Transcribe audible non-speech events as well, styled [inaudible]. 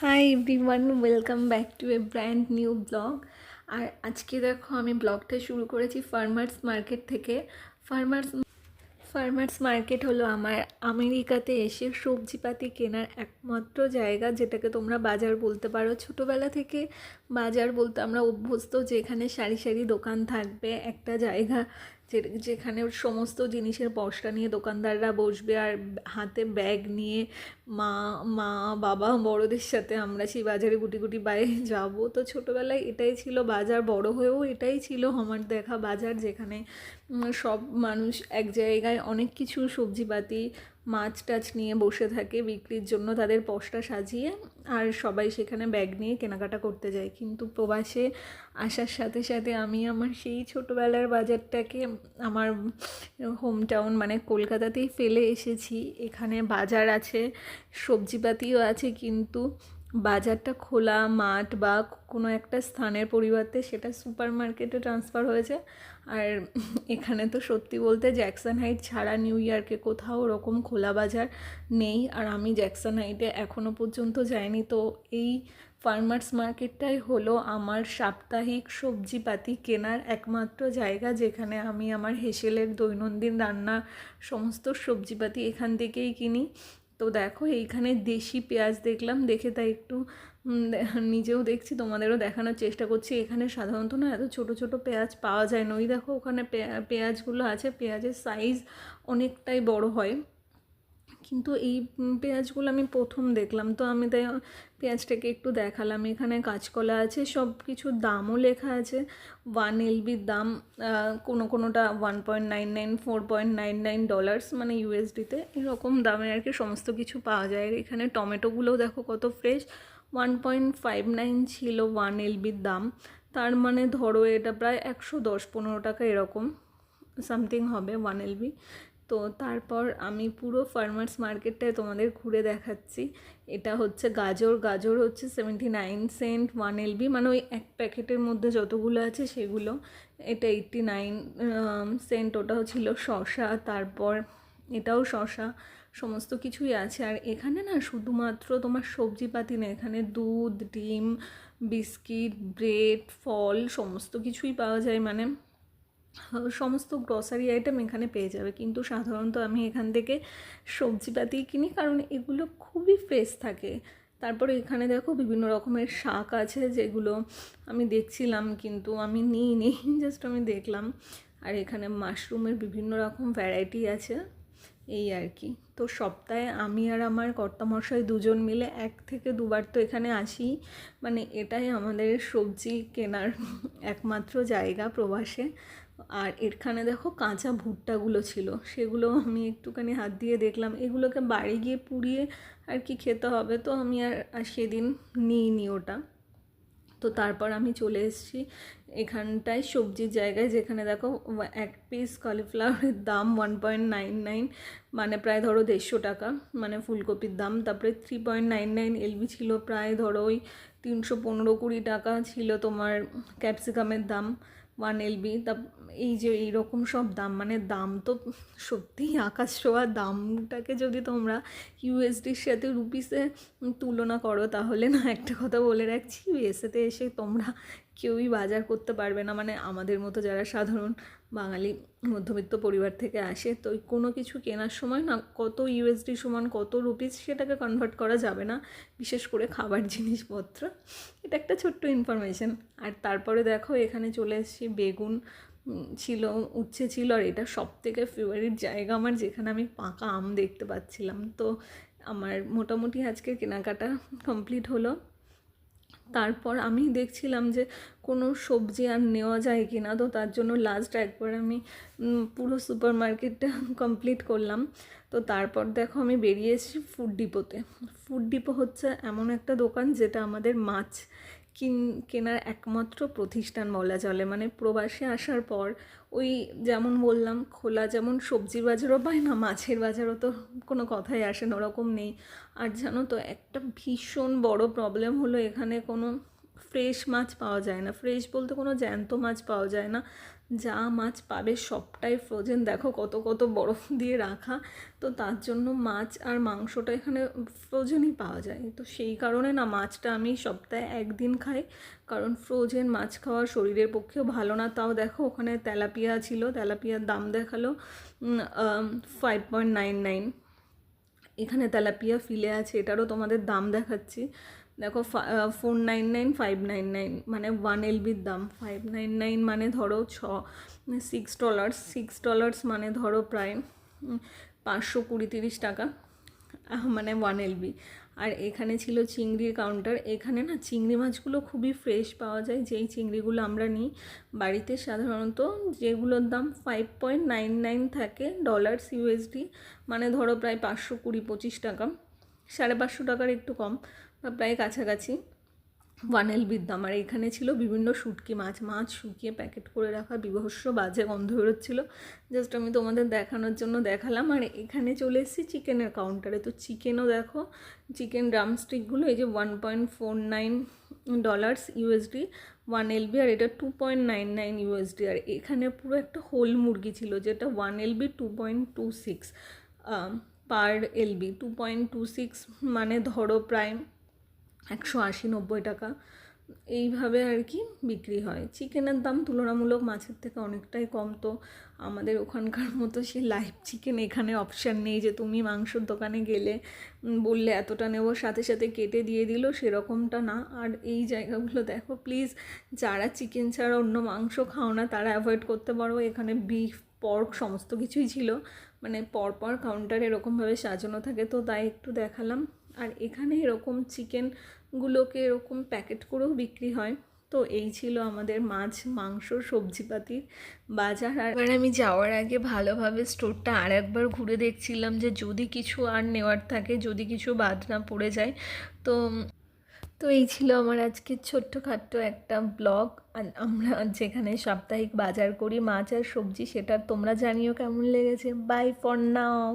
Hi everyone welcome back to a brand new vlog আর আজকে দেখো আমি ব্লগটা শুরু করেছি ফার্মার্স মার্কেট থেকে। ফার্মার্স ফার্মার্স মার্কেট হলো আমার আমেরিকাতে এসে সবজিপাতি কেনার একমাত্র জায়গা, যেটাকে তোমরা বাজার বলতে পারো। ছোটোবেলা থেকে বাজার বলতে আমরা অভ্যস্ত, যেখানে সারি সারি দোকান থাকবে, একটা জায়গা যে যেখানে সমস্ত জিনিসের পশটা নিয়ে দোকানদাররা বসবে আর হাতে ব্যাগ নিয়ে মা মা, বাবা, বড়দের সাথে আমরা সেই বাজারে গুটি গুটি বাইরে যাব। তো ছোটোবেলায় এটাই ছিল বাজার, বড় হয়েও এটাই ছিল আমার দেখা বাজার যেখানে সব মানুষ এক জায়গায় অনেক কিছু সবজিপাতি মাছ টাছ নিয়ে বসে থাকে বিক্রির জন্য তাদের পশটা সাজিয়ে, আর সবাই সেখানে ব্যাগ নিয়ে কেনাকাটা করতে যায়। কিন্তু প্রবাসে আসার সাথে সাথে আমি আমার সেই ছোটোবেলার বাজারটাকে আমার হোম টাউন মানে কলকাতাতেই ফেলে এসেছি। এখানে বাজার আছে, সবজিপাতিও আছে, কিন্তু বাজারটা খোলা, মাঠ বা কোনো একটা স্থানের পরিবর্তে সেটা সুপার মার্কেটে ট্রান্সফার হয়েছে। আর এখানে তো সত্যি বলতে জ্যাকসন হাইট ছাড়া নিউ ইয়র্কে কোথাও ওরকম খোলা বাজার নেই। আর আমি জ্যাকসন হাইটে এখনও পর্যন্ত যাইনি। তো এই ফার্মার্স মার্কেটটাই হলো আমার সাপ্তাহিক সবজিপাতি কেনার একমাত্র জায়গা, যেখানে আমি আমার হেসেলের দৈনন্দিন রান্না সমস্ত সবজিপাতি এখান থেকেই কিনি। তো দেখো, এইখানে দেশি পেঁয়াজ দেখলাম, দেখে তাই একটু নিজেও দেখছি, তোমাদেরও দেখানোর চেষ্টা করছি। এখানে সাধারণত না এত ছোট ছোট পেঁয়াজ পাওয়া যায় না। ওই দেখো ওখানে পেঁয়াজগুলো আছে, পেঁয়াজের সাইজ অনেকটাই বড় হয়। কিন্তু এই পেঁয়াজগুলো আমি প্রথম দেখলাম। তো আমি তাই পেঁয়াজটাকে একটু দেখালাম। এখানে কাঁচকলা আছে সব কিছুর দামও লেখা আছে। ওয়ান এলবির দাম কোনো কোনোটা one point nine nine four point nine nine dollars মানে ইউএসডিতে এরকম দামে আর কি সমস্ত কিছু পাওয়া যায়। আর এখানে টমেটোগুলোও দেখো কত fresh one point five nine ছিল ওয়ান এলবির দাম। তার মানে ধরো এটা প্রায় একশো দশ পনেরো টাকা এরকম সামথিং হবে ওয়ান এলবি তো তারপর আমি পুরো ফার্মার্স মার্কেটটায় তোমাদের ঘুরে দেখাচ্ছি। এটা হচ্ছে গাজর গাজর হচ্ছে seventy nine cent one LB মানে ওই এক প্যাকেটের মধ্যে যতগুলো আছে সেগুলো। এটা এইট্টি নাইন সেন্ট ওটাও ছিল শশা তারপর এটাও শশা সমস্ত কিছুই আছে। আর এখানে না শুধুমাত্র তোমার সবজিপাতি না এখানে দুধ, ডিম, বিস্কিট, ব্রেড, ফল, সমস্ত কিছুই পাওয়া যায়। মানে সমস্ত গ্রসারি আইটেম এখানে পেয়ে যাবে। কিন্তু সাধারণত আমি এখান থেকে সবজিপাতি কিনি কারণ এগুলো খুবই ফ্রেশ থাকে। তারপরে এখানে দেখো বিভিন্ন রকমের শাক আছে যেগুলো আমি দেখছিলাম কিন্তু আমি নিইনি জাস্ট [laughs] আমি দেখলাম। আর এখানে মাশরুমের বিভিন্ন রকম ভ্যারাইটি আছে, এই আর কি। তো সপ্তাহে আমি আর আমার কর্তামশাই দুজন মিলে এক থেকে দুবার তো এখানে আসি। মানে এটাই আমাদের সবজি কেনার [laughs] একমাত্র জায়গা প্রবাসে। আর এখানে দেখো কাঁচা ভুট্টাগুলো ছিল, সেগুলো আমি একটুখানি হাত দিয়ে দেখলাম। এগুলোকে বাড়ি গিয়ে পুড়িয়ে আর কি খেতে হবে তো আমি আর আর সেদিন নিইনি ওটা। তো তারপর আমি চলে এসেছি এখানটায় সবজির জায়গায়, যেখানে দেখো এক পিস কলিফ্লাওয়ারের দাম ওয়ান পয়েন্ট নাইন নাইন মানে প্রায় ধরো দেড়শো টাকা মানে ফুলকপির দাম। তারপরে three point nine nine LB ছিল, প্রায় ধরো ওই তিনশো পনেরো কুড়ি টাকা ছিল তোমার ক্যাপসিকামের দাম। ওয়ান এল বি তা এই যে এইরকম সব দাম মানে দাম তো সত্যিই আকাশ ছোঁয়া, দামটাকে যদি তোমরা ইউএসডির সাথে রুপিসে তুলনা করো, তাহলে না একটা কথা বলে রাখছি ইউএসএতে এসে তোমরা কেউই বাজার করতে পারবে না। মানে আমাদের মতো যারা সাধারণ বাঙালি মধ্যবিত্ত পরিবার থেকে আসে, তো কোনো কিছু কেনার সময় না কত ইউএসডি সমান কত রুপিস সেটাকে কনভার্ট করা যাবে না। বিশেষ করে খাবার [laughs] জিনিসপত্র। এটা একটা ছোট্ট ইনফরমেশন আর তারপরে দেখো, এখানে চলে এসেছি। বেগুন ছিল, উচ্ছে ছিল, আর এটা সব থেকে ফেভারিট জায়গা আমার, যেখানে আমি পাকা আম দেখতে পাচ্ছিলাম। তো আমার মোটামুটি আজকে কেনাকাটা কমপ্লিট হলো। তারপর আমি দেখছিলাম যে কোনো সবজি আর নেওয়া যায় কি না তো তার জন্য লাস্ট একবার আমি পুরো সুপার মার্কেটটা কমপ্লিট করলাম। তো তারপর দেখো আমি বেরিয়েছি ফুড ডিপোতে ফুড ডিপো হচ্ছে এমন একটা দোকান যেটা আমাদের মাছ কেনার একমাত্র প্রতিষ্ঠান বলা চলে মানে প্রবাসে আসার পর ওই যেমন বললাম, খোলা যেমন সবজির বাজারও পায় না, মাছের বাজারও তো কোনো কথাই আসে না, ওরকম নেই। আর জানো তো, একটা ভীষণ বড় প্রবলেম হলো এখানে কোনো ফ্রেশ মাছ পাওয়া যায় না। ফ্রেশ বলতে কোনো জ্যান্ত মাছ পাওয়া যায় না। যা মাছ পাবে সবটাই ফ্রোজেন দেখো কত কত বরফ দিয়ে রাখা। তো তার জন্য মাছ আর মাংসটা এখানে ফ্রোজেনই পাওয়া যায়। তো সেই কারণে না মাছটা আমি সপ্তাহে একদিন খাই। কারণ ফ্রোজেন মাছ খাওয়া শরীরের পক্ষেও ভালো না। তাও দেখো ওখানে তেলাপিয়া ছিল। তেলাপিয়ার দাম দেখাল ফাইভ পয়েন্ট নাইন নাইন এখানে তেলাপিয়া ফিলে আছে। এটারও তোমাদের দাম দেখাচ্ছি। দেখো four nine nine five nine nine মানে ওয়ান এলবির দাম। ফাইভ নাইন নাইন মানে ধরো ছ সিক্স ডলার্স সিক্স ডলার্স মানে ধরো প্রায় পাঁচশো কুড়ি তিরিশ টাকা মানে ওয়ান এলবি আর এখানে ছিল চিংড়ির কাউন্টার এখানে না চিংড়ি মাছগুলো খুবই ফ্রেশ পাওয়া যায়, যেই চিংড়িগুলো আমরা নিই। বাড়িতে সাধারণত যেগুলোর দাম ফাইভ পয়েন্ট নাইন নাইন থাকে ডলার্স ইউএসডি মানে ধরো প্রায় পাঁচশো কুড়ি পঁচিশ টাকা, সাড়ে পাঁচশো টাকার একটু কম। প্রায় কাছাকাছি। ওয়ান এলবির দাম আর এখানে ছিল বিভিন্ন শুটকি মাছ মাছ শুকিয়ে প্যাকেট করে রাখা বিভৎস বাজে গন্ধ বেরোচ্ছিলো। জাস্ট আমি তোমাদের দেখানোর জন্য দেখালাম। আর এখানে চলে এসেছি চিকেনের কাউন্টারে তো চিকেনও দেখো চিকেন ড্রামস্টিকগুলো এই যে one point four nine dollars USD one LB আর এটা two point nine nine USD আর এখানে পুরো একটা হোল মুরগি ছিল, যেটা one LB two point two six per LB two point two six মানে ধরো প্রায় একশো আশি নব্বই টাকা। এইভাবে আর কি বিক্রি হয়। চিকেনের দাম তুলনামূলক মাছের থেকে অনেকটাই কম। তো আমাদের ওখানকার মতো সেই লাইভ চিকেন এখানে অপশান নেই যে তুমি মাংসর দোকানে গেলে বললে এতটা নেব, সাথে সাথে কেটে দিয়ে দিল, সেরকমটা না। আর এই জায়গাগুলো দেখো প্লিজ যারা চিকেন ছাড়া অন্য মাংস খাও না, তারা অ্যাভয়েড করতে পারো। এখানে বিফ পর্ক সমস্ত কিছুই ছিল। মানে পরপর কাউন্টার এরকমভাবে সাজানো থাকে। তো তাই একটু দেখালাম। আর এখানে এরকম চিকেনগুলোকে এরকম প্যাকেট করেও বিক্রি হয়। তো এই ছিল আমাদের মাছ, মাংস সবজিপাতির বাজার। আর এবার আমি যাওয়ার আগে ভালোভাবে স্টোরটা আর একবার ঘুরে দেখছিলাম যে যদি কিছু আর নেওয়ার থাকে, যদি কিছু বাদ না পড়ে যায়, তো তো এই ছিল আমার আজকের ছোট্টখাট্ট একটা ব্লগ আর আমরা যেখানে সাপ্তাহিক বাজার করি মাছ আর সবজি, সেটা তোমরা জানিও কেমন লেগেছে। By for now